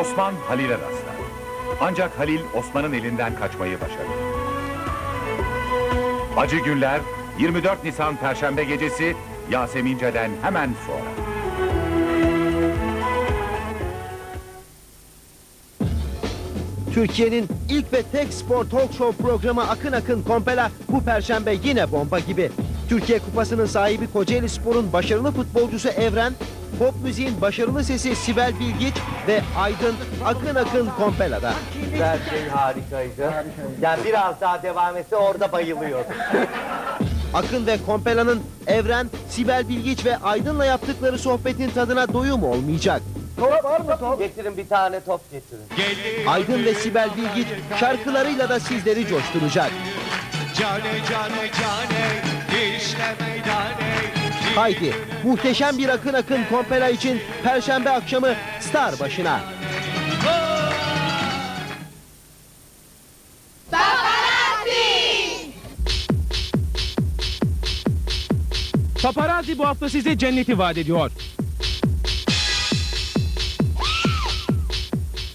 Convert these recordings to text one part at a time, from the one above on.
Osman Halil'e rastlar. Ancak Halil Osman'ın elinden kaçmayı başarır. Acı günler 24 Nisan Perşembe gecesi Yasemince'den hemen sonra. Türkiye'nin ilk ve tek spor talk show programı Akın Akın Kompela bu perşembe yine bomba gibi. Türkiye Kupası'nın sahibi Kocaeli Spor'un başarılı futbolcusu Evren, pop müziğin başarılı sesi Sibel Bilgiç ve Aydın Akın Akın Kompela'da. Her şey harikaydı. Yani biraz daha devam etse orada bayılıyordum. Akın ve Kompela'nın Evren, Sibel Bilgiç ve Aydın'la yaptıkları sohbetin tadına doyum olmayacak. Top var mı top? Getirin bir tane top getirin. Aydın ve Sibel Bilgiç şarkılarıyla da sizleri coşturacak. Cane cane cane Haydi muhteşem bir Akın Akın Kompela için Perşembe akşamı Star başına. Paparazzi bu hafta size cenneti vaat ediyor.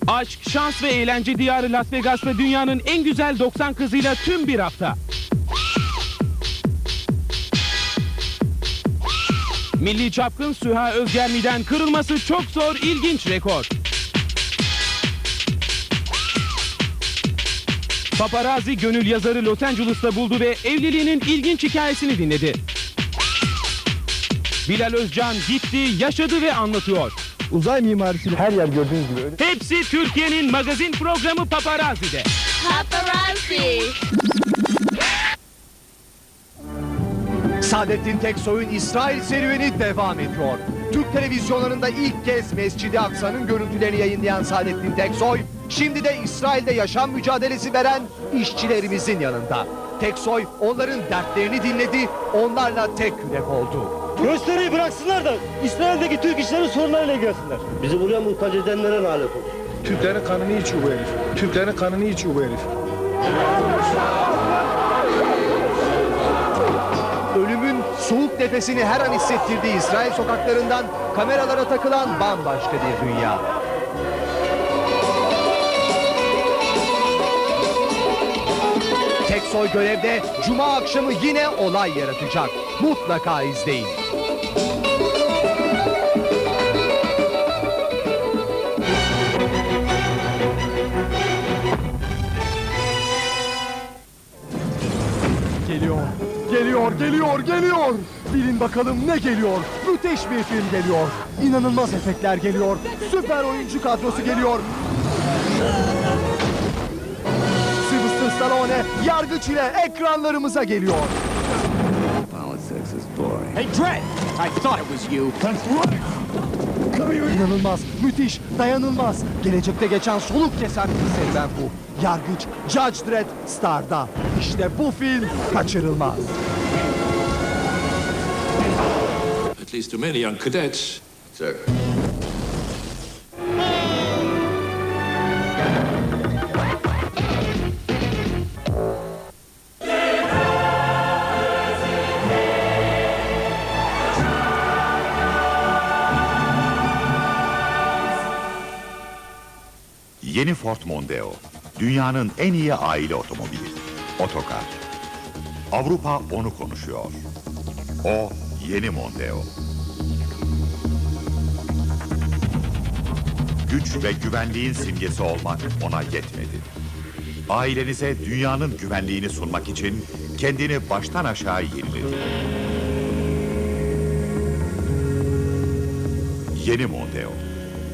Aşk, şans ve eğlence diyarı Las Vegas'ta dünyanın en güzel 90 kızıyla tüm bir hafta. Milli çapkın Süha Özgermi'den kırılması çok zor ilginç rekor. Paparazzi gönül yazarı Los Angeles'ta buldu ve evliliğinin ilginç hikayesini dinledi. Bilal Özcan gitti, yaşadı ve anlatıyor. Uzay mimarisini her yer gördüğünüz gibi öyle. Hepsi Türkiye'nin magazin programı Paparazzi'de. Paparazzi. Saadettin Teksoy'un İsrail serüveni devam ediyor. Türk televizyonlarında ilk kez Mescid-i Aksa'nın görüntülerini yayınlayan Saadettin Teksoy, şimdi de İsrail'de yaşam mücadelesi veren işçilerimizin yanında. Teksoy onların dertlerini dinledi, onlarla tek yürek oldu. Gösteriyi bıraksınlar da İsrail'deki Türk işçilerin sorunlarıyla ilgilensinler. Bizi buraya muhtaç edenlere lanet olsun. Türklerin kanını içiyor bu herif. Türklerin kanını içiyor bu herif. Nefesini her an hissettirdiği İsrail sokaklarından kameralara takılan bambaşka bir dünya. Teksoy görevde Cuma akşamı yine olay yaratacak. Mutlaka izleyin. Geliyor, geliyor, geliyor. Bilin bakalım ne geliyor. Müthiş bir film geliyor. İnanılmaz efektler geliyor. Süper oyuncu kadrosu geliyor. Sylvester Stallone yargıç ile ekranlarımıza geliyor. Hey Dredd! I thought it was you. İnanılmaz, müthiş, dayanılmaz. Gelecekte geçen soluk kesen bir serüven bu. Yargıç Judge Dredd Star'da. İşte bu film kaçırılmaz. At least to many young cadets. Yeni Ford Mondeo. Dünyanın en iyi aile otomobili. Otokar. Avrupa onu konuşuyor. O yeni Mondeo. Güç ve güvenliğin simgesi olmak ona yetmedi. Ailenize dünyanın güvenliğini sunmak için kendini baştan aşağı yeniledi. Yeni Mondeo.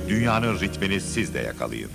Dünyanın ritmini siz de yakalayın.